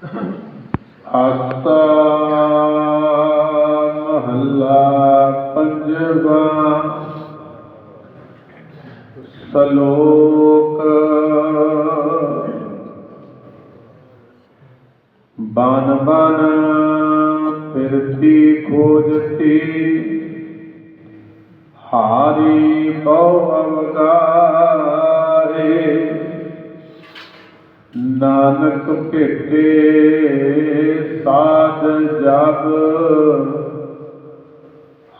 ਆਸਾ ਮਹੱਲਾ ਪੰਜਵਾ ਸਲੋਕ ਬਨ ਬਨ ਫਿਰਤੀ ਖੋਜਤੀ ਹਾਰੀ ਬਹੁ ਅਵਗਾਰੇ ਨਾਨਕ ਭੇਟੇ ਸਾਧ ਜਗ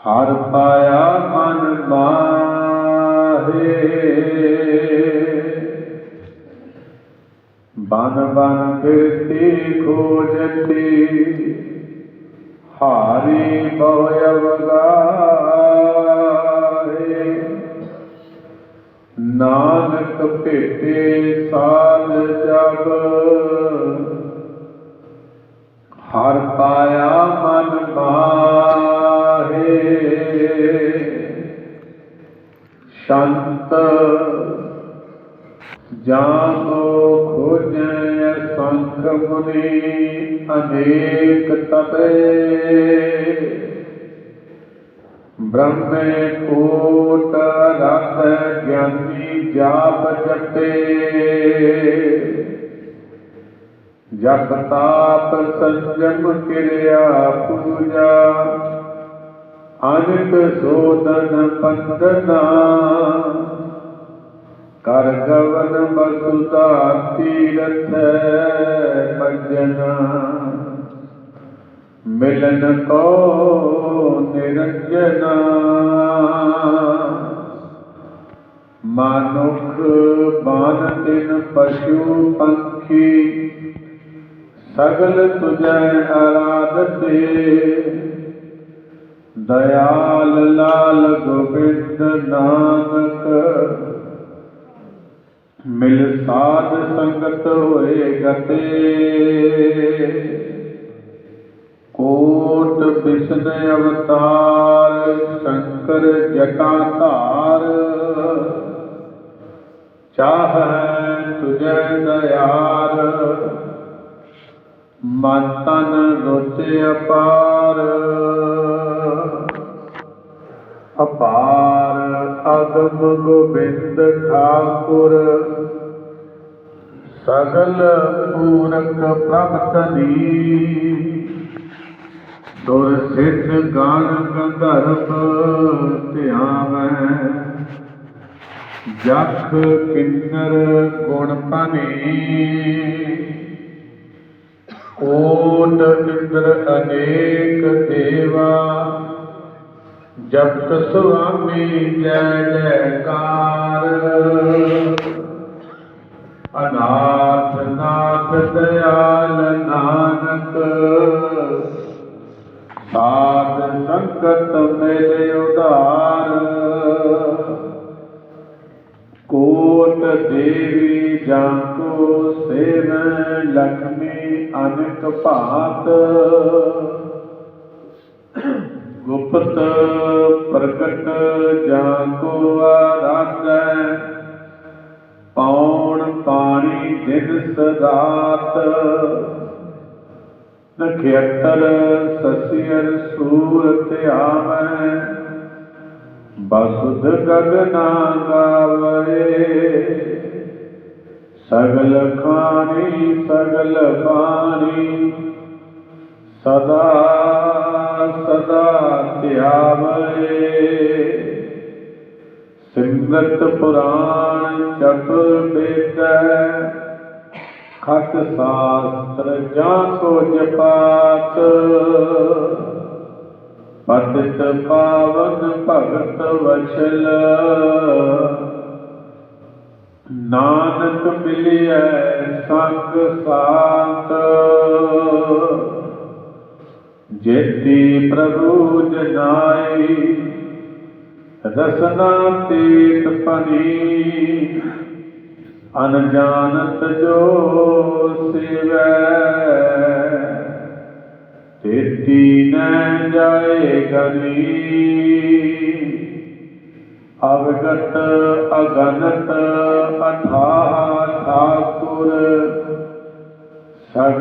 ਹਰ ਪਾਇਆ ਮਨ ਮਾਹੇ। ਬਨ ਬਨ ਫਿਰਤੀ ਖੋਜਤੀ। ਹਾਰੀ ਬਹੁ ਅਵਗਾਰੇ ਨਾਨਕ ਭੇਟੇ ਸਾਧ ਜਗ। ਹਰ ਪਾਇਆ ਮਨ ਮਾਹੇ। ਸ਼ੰਤ ਜਾਨੋ ਖੋਜੈ ਸੰਖ ਮੁਨੀ ਅਨੇਕ ਤਪੇ। ਬ੍ਰਹਮੇ ਕੋਟ ਰਤ ਗਿਆਨੀ ਜਾਪ ਜਪੇ। ਜਪ ਤਾਪ ਸੰਜਮ ਕਿਰਿਆ ਪੂਜਾ ਅਨਿਤ ਸੋਦਨ ਪੰਦਨਾ ਕਰ ਗਵਨ ਬਸੁਤਾ ਤੀਰਥ ਭਜਨਾ। ਮਿਲਨ ਕੋ ਨਿਰੰਜਨਾ? ਮਾਨੁਖ ਬਾਨ ਤਿਨ ਪਸ਼ੂ ਪੰਖੀ, ਸਗਲ ਤੁਜੈ ਆਰਾਧਤੇ ਦਇਆਲ ਲਾਲ ਗੋਬਿੰਦ ਨਾਨਕ, ਮਿਲ ਸਾਧ ਸੰਗਤ ਹੋਏ ਗਤੇ। ਕੋਟ ਅਵਤਾਰ ਸ਼ੰਕਰ ਜਟਾ ਧਾਰ ਚਾਹੈ ਤੁਝੈ ਦਇਆਰ, ਮਨ ਤਨ ਰੋਚੇ ਅਪਾਰ। ਅਪਾਰ ਅਗਮ ਗੋਬਿੰਦ ਠਾਕੁਰ, ਸਗਲ ਪੂਰਕ ਪ੍ਰਭ ਤਨੀ। ਦੁਰ ਸਿੱਧ ਗਾਨ ਗੰਧਰਵ ਧਿਆਵੈ। ਜਖ ਕਿੰਨਰ ਗੁਣ ਪਨੀ ਓਨ ਇੰਦਰ ਅਨੇਕ ਦੇਵਾ। ਜਪਤ ਸੁਆਮੀ ਜੈ ਜੈ ਦੇਵੀ ਜਾਂਕੋ ਸੇਵੈ ਲਖਮੀ ਅਨਕ ਭਾਤ। ਗੁਪਤ ਪ੍ਰਗਟ ਜਾਂਕੋ ਆਰਾਧੈ ਪੌਣ ਪਾਣੀ ਦਿਨ ਸਦਾਤ। ਨਖੇਤਰ ਸਸਿਅਰ ਸੂਰਤ ਆਵੈ ਬਸੁਧ ਗਗਨਾ ਗਾਵੇ। ਸਗਲ ਖਾਣੀ, ਸਗਲ ਬਾਣੀ। ਸਦਾ ਸਦਾ ਧਿਆਵੇ। ਸਿਮਰਤ ਪੁਰਾਣ ਚਤੁਰ ਬੇਦੈ ਖਤ ਸਾਸਤਰ ਜਾਂ ਕੋ ਜਪਾਤ। ਪਤਿਤ ਪਾਵਨ ਭਗਤ ਵਛਲ ਨਾਨਕ ਮਿਲਿਆ ਸੰਗ ਸਾਤ ਜੇਤੀ ਪ੍ਰਭੂ ਜਨਾਈ ਰਸਨਾ ਤੀਤ ਪਨੀ। ਅਨਜਾਨਤ ਜੋ ਸਿਵੈ, ਤੇਤੀ ਨ ਜਾਏ ਗਨੀ ਅਵਗਤ ਅਗਨਤ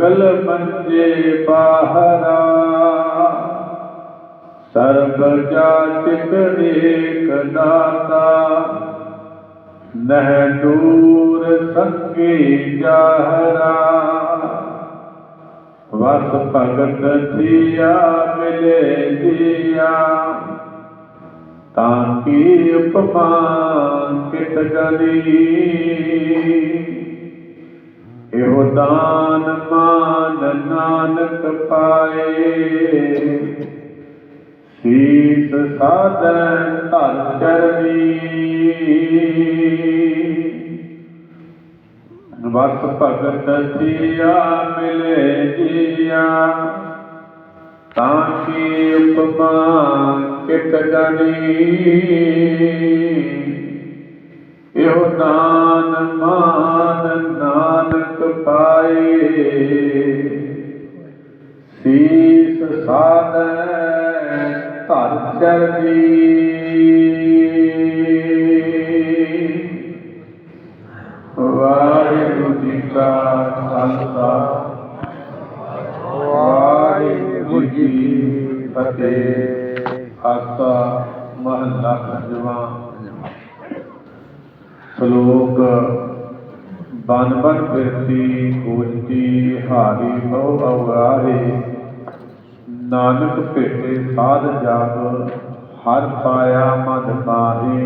ਸਗਲ ਮੰਜੇ ਬਾਹਰਾ। ਸਰਬ ਜਾਚਕ ਏਕ ਦਾਤਾ ਨਹਿ ਦੂਰ ਸੰਗੀ ਜਾਹਰਾ। ਵਸ ਭਗਤ ਥੀਆ ਮਿਲੇ ਜੀਆ ਤਾਂ ਕੀ ਉਪਮਾ ਕਿਤ ਗਲੀ ਦਾਨ ਮਾਨ ਨਾਨਕ ਪਾਏ ਸੀਸ ਸਾਧਨ ਧਰ ਚਰਨੀ ਵਸ ਭਗਤ ਥੀਆ ਮਿਲੇ ਜੀਆ ਤਾਂ ਕੀ ਉਪਮਾ ਕਿਤ ਗਨੀ ਇਹੋ ਦਾਨ ਮਾਨ ਨਾਨਕ ਸੀਸ ਧਰ ਚਰਨੀ ਵਾਹਿਗੁਰੂ ਜੀ ਕਾ ਖਾਲਸਾ ਵਾਹਿਗੁਰੂ ਜੀ ਕੀ ਫਤਿਹ। ਆਸਾ ਮਹੱਲਾ ਪੰਜਵਾਂ। ਸ਼ਲੋਕ ਬਨ ਬਨ ਫਿਰਤੀ ਖੋਜਤੀ ਹਾਰੀ ਬਹੁ ਅਵਰਾਰੇ ਨਾਨਕ ਭੇਟੇ ਸਾਧ ਜਾਪ, ਹਰ ਪਾਇਆ ਮਨ ਪਾਹੇ।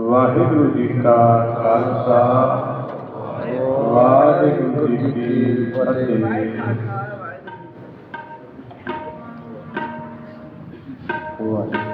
ਵਾਹਿਗੁਰੂ ਜੀ ਕਾ ਖਾਲਸਾ, ਵਾਹਿਗੁਰੂ ਜੀ ਕੀ ਫਤਿਹ। ਵਾਹਿਗੁਰੂ।